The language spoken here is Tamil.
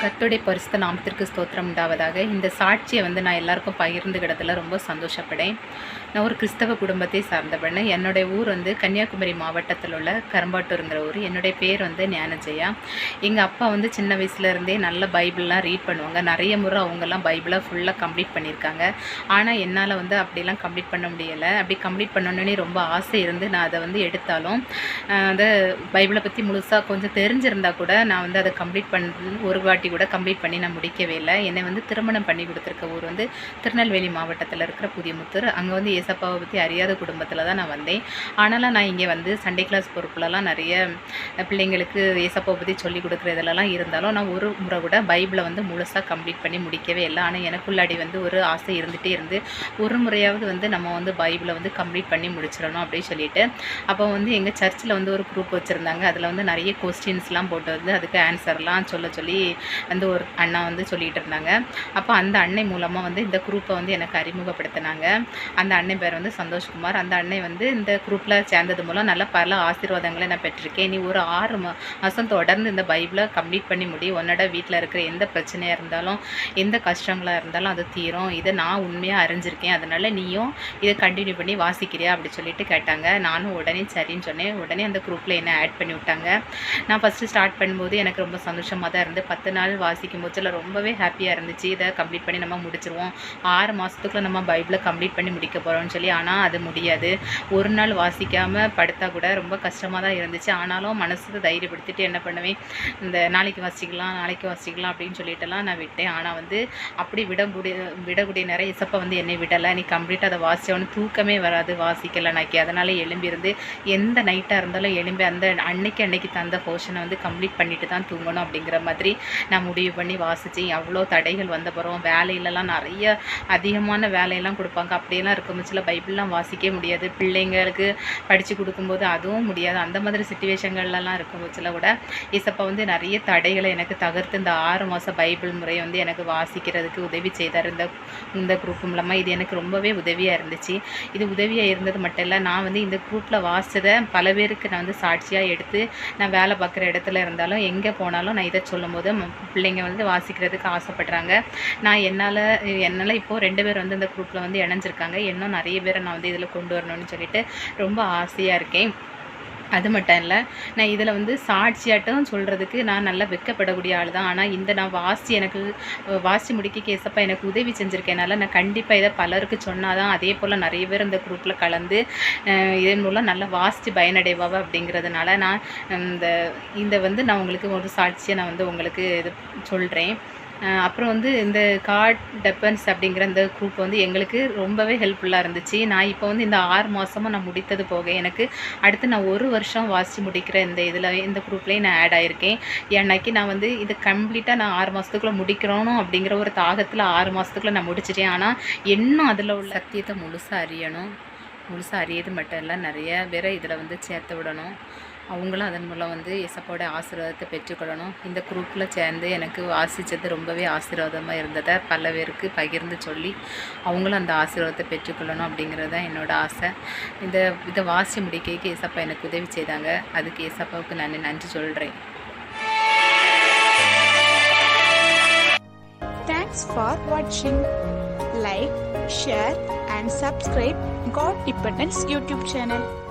கத்துடைய பரிசுத்த நாமத்திற்கு ஸ்தோத்திரம் உண்டாவதாக. இந்த சாட்சியை வந்து நான் எல்லாருக்கும் பகிர்ந்துக்கிடத்துல ரொம்ப சந்தோஷப்படேன். நான் ஒரு கிறிஸ்தவ குடும்பத்தை சார்ந்தவண்ணு என்னுடைய ஊர் வந்து கன்னியாகுமரி மாவட்டத்தில் உள்ள கரம்பாட்டூருங்கிற ஊர். என்னுடைய பேர் வந்து ஞானஜெயா. எங்கள் அப்பா வந்து சின்ன வயசுலேருந்தே நல்ல பைபிள்லாம் ரீட் பண்ணுவாங்க. நிறைய முறை அவங்கெல்லாம் பைபிளாக ஃபுல்லாக கம்ப்ளீட் பண்ணியிருக்காங்க. ஆனால் என்னால் வந்து அப்படிலாம் கம்ப்ளீட் பண்ண முடியலை. அப்படி கம்ப்ளீட் பண்ணணுன்னே ரொம்ப ஆசை இருந்து நான் அதை வந்து எடுத்தாலும் அந்த பைபிளை பற்றி முழுசாக கொஞ்சம் தெரிஞ்சிருந்தால் கூட நான் வந்து அதை கம்ப்ளீட் பண்ண ஒரு வாட்டி கூட கம்ப்ளீட் பண்ணி நான் முடிக்கவே இல்லை. என்னை வந்து திருமணம் பண்ணி கொடுத்துருக்க ஊர் வந்து திருநெல்வேலி மாவட்டத்தில் இருக்கிற புதியமுத்தூர். அங்கே வந்து ஏசப்பாவை பற்றி அறியாத குடும்பத்தில் தான் நான் வந்தேன். ஆனாலும் நான் இங்கே வந்து சண்டே கிளாஸ் பொறுப்புலலாம் நிறைய பிள்ளைங்களுக்கு ஏசப்பாவை பற்றி சொல்லி கொடுக்குறதுலலாம் இருந்தாலும் நான் ஒரு முறை கூட பைபிளை வந்து முழுசாக கம்ப்ளீட் பண்ணி முடிக்கவே இல்லை. ஆனால் எனக்குள்ளாடி வந்து ஒரு ஆசை இருந்துகிட்டே இருந்து ஒரு முறையாவது வந்து நம்ம வந்து பைபிளை வந்து கம்ப்ளீட் பண்ணி முடிச்சிடணும் அப்படின்னு சொல்லிட்டு அப்போ வந்து எங்கள் சர்ச்சில் வந்து ஒரு குரூப் வச்சுருந்தாங்க. அதில் வந்து நிறைய கொஸ்டின்ஸ்லாம் போட்டு வந்து அதுக்கு ஆன்சர்லாம் சொல்ல சொல்லி வந்து ஒரு அண்ணா வந்து சொல்லிகிட்டு இருந்தாங்க. அப்போ அந்த அன்னை மூலமாக வந்து இந்த குரூப்பை வந்து எனக்கு அறிமுகப்படுத்தினாங்க. அந்த அன்னை பேர் வந்து சந்தோஷ்குமார். அந்த அன்னை வந்து இந்த குரூப்பில் சேர்ந்தது மூலம் நல்ல பல ஆசீர்வாதங்களை நான் பெற்றிருக்கேன். நீ ஒரு ஆறு மாதம் தொடர்ந்து இந்த பைபிளை கம்ப்ளீட் பண்ணி முடி உன்னோட வீட்டில் இருக்கிற எந்த பிரச்சனையாக இருந்தாலும் எந்த கஷ்டங்களாக இருந்தாலும் அது தீரும். இதை நான் உண்மையாக அறிஞ்சிருக்கேன். அதனால் நீயும் இதை கண்டினியூ பண்ணி வாசிக்கிறியா அப்படி சொல்லிட்டு கேட்டாங்க. நானும் உடனே சரின்னு சொன்னேன். உடனே அந்த குரூப்பில் என்ன ஆட் பண்ணி விட்டாங்க. நான் ஃபஸ்ட்டு ஸ்டார்ட் பண்ணும்போது எனக்கு ரொம்ப சந்தோஷமாக தான் இருந்து பத்து நாள் வாசிக்கும் போதில் ரொம்பவே ஹாப்பியாக இருந்துச்சு. இதை கம்ப்ளீட் பண்ணி நம்ம முடிச்சிருவோம். ஆறு மாதத்துக்குள்ள நம்ம பைபிளை கம்ப்ளீட் பண்ணி முடிக்க போகிறோம்னு சொல்லி ஆனால் அது முடியாது. ஒரு நாள் வாசிக்காமல் படுத்தா கூட ரொம்ப கஷ்டமாக தான் இருந்துச்சு. ஆனாலும் மனசுக்கு தைரியப்படுத்திட்டு என்ன பண்ணுவேன் இந்த நாளைக்கு வாசிக்கலாம் நாளைக்கு வாசிக்கலாம் அப்படின்னு சொல்லிட்டுலாம் நான் விட்டேன். ஆனால் வந்து அப்படி விடக்கூடிய விடக்கூடிய நேரம் இசப்பை வந்து என்னை விடலை. நீ கம்ப்ளீட்டாக அதை வாசிச்சவனு தூக்கமே வராது வாசிக்கலை வாசிக்கலைனாக்கி அதனால் எழும்பியிருந்து எந்த நைட்டாக இருந்தாலும் எலும்பி அந்த அன்னைக்கு அன்னைக்கு தந்த போர்ஷனை வந்து கம்ப்ளீட் பண்ணிட்டு தான் தூங்கணும் அப்படிங்கிற மாதிரி நான் நான் முடிவு பண்ணி வாசித்தேன் எவ்வளோ தடைகள் வந்த பிறகும் வேலையிலலாம் நிறைய அதிகமான வேலையெல்லாம் கொடுப்பாங்க. அப்படியெல்லாம் இருக்கும் பைபிள்லாம் வாசிக்கவே முடியாது. பிள்ளைங்களுக்கு படித்து கொடுக்கும்போது அதுவும் முடியாது. அந்த மாதிரி சுச்சுவேஷன்கள்லாம் இருக்கும் கூட இசப்பா வந்து நிறைய தடைகளை எனக்கு தகர்த்து இந்த ஆறு மாதம் பைபிள் முறையை வந்து எனக்கு வாசிக்கிறதுக்கு உதவி செய்தார். இந்த இந்த குரூப் மூலமாக இது எனக்கு ரொம்பவே உதவியாக இருந்துச்சு. இது உதவியாக இருந்தது மட்டும் இல்லை நான் வந்து இந்த குரூப்பில் வாசித்ததை பல பேருக்கு நான் வந்து சாட்சியாக எடுத்து நான் வேலை பார்க்குற இடத்துல இருந்தாலும் எங்கே போனாலும் நான் இதை சொல்லும்போது பிள்ளைங்க வந்து வாசிக்கிறதுக்கு ஆசைப்படுறாங்க. நான் என்னால் என்னால் இப்போது ரெண்டு பேர் வந்து இந்த குரூப்பில் வந்து இணைஞ்சிருக்காங்க. இன்னும் நிறைய பேரை நான் வந்து இதில் கொண்டு வரணும்னு சொல்லிட்டு ரொம்ப ஆசையாக இருக்கேன். அது மட்டும் இல்லை நான் இதில் வந்து சாட்சியாட்டம் சொல்கிறதுக்கு நான் நல்லா வெக்கப்படக்கூடிய ஆள் தான் ஆனால் இந்த நான் வாசி எனக்கு வாசி முடிக்க கேசப்பா எனக்கு உதவி செஞ்சுருக்கேனால நான் கண்டிப்பாக இதை பலருக்கு சொன்னால் தான் அதே போல் நிறைய பேர் இந்த குரூப்பில் கலந்து இதன் மூலம் நல்லா வாசித்து பயனடைவாவ அப்படிங்கிறதுனால நான் இந்த இந்த வந்து நான் உங்களுக்கு ஒரு சாட்சியை நான் வந்து உங்களுக்கு இது சொல்கிறேன் அப்புறம் வந்து இந்த கார்ட் டெப்பன்ஸ் அப்படிங்கிற இந்த குரூப் வந்து எங்களுக்கு ரொம்பவே ஹெல்ப்ஃபுல்லாக இருந்துச்சு. நான் இப்போ வந்து இந்த ஆறு மாதமாக நான் முடித்தது போக எனக்கு அடுத்து நான் ஒரு வருஷம் வாசித்து முடிக்கிற இந்த இதில் இந்த குரூப்லேயும் நான் ஆட் ஆகியிருக்கேன் ஏன்னாக்கி நான் வந்து இது கம்ப்ளீட்டாக நான் ஆறு மாதத்துக்குள்ளே முடிக்கிறோனும் அப்படிங்கிற ஒரு தாகத்தில் ஆறு மாதத்துக்குள்ளே நான் முடிச்சிட்டேன். ஆனால் இன்னும் அதில் உள்ள சத்தியத்தை முழுசாக அறியணும். முழுசாக அறியது மட்டும் இல்லை. நிறைய பேரை இதில் வந்து சேர்த்து விடணும். அவங்களும் அதன் மூலம் வந்து இசப்போட ஆசீர்வாதத்தை பெற்றுக்கொள்ளணும். இந்த குரூப்பில் சேர்ந்து எனக்கு வாசித்தது ரொம்பவே ஆசீர்வாதமாக இருந்ததை பல பேருக்கு பகிர்ந்து சொல்லி அவங்களும் அந்த ஆசீர்வாதத்தை பெற்றுக்கொள்ளணும் அப்படிங்கிறது தான் என்னோடய ஆசை. இந்த இதை வாசி முடிக்கைக்கு ஏசப்பா எனக்கு உதவி செய்தாங்க. அதுக்கு ஏசப்பாவுக்கு நான் நன்றி சொல்கிறேன் தேங்க்ஸ் ஃபார் வாட்சிங் like share and subscribe God Dependence YouTube channel.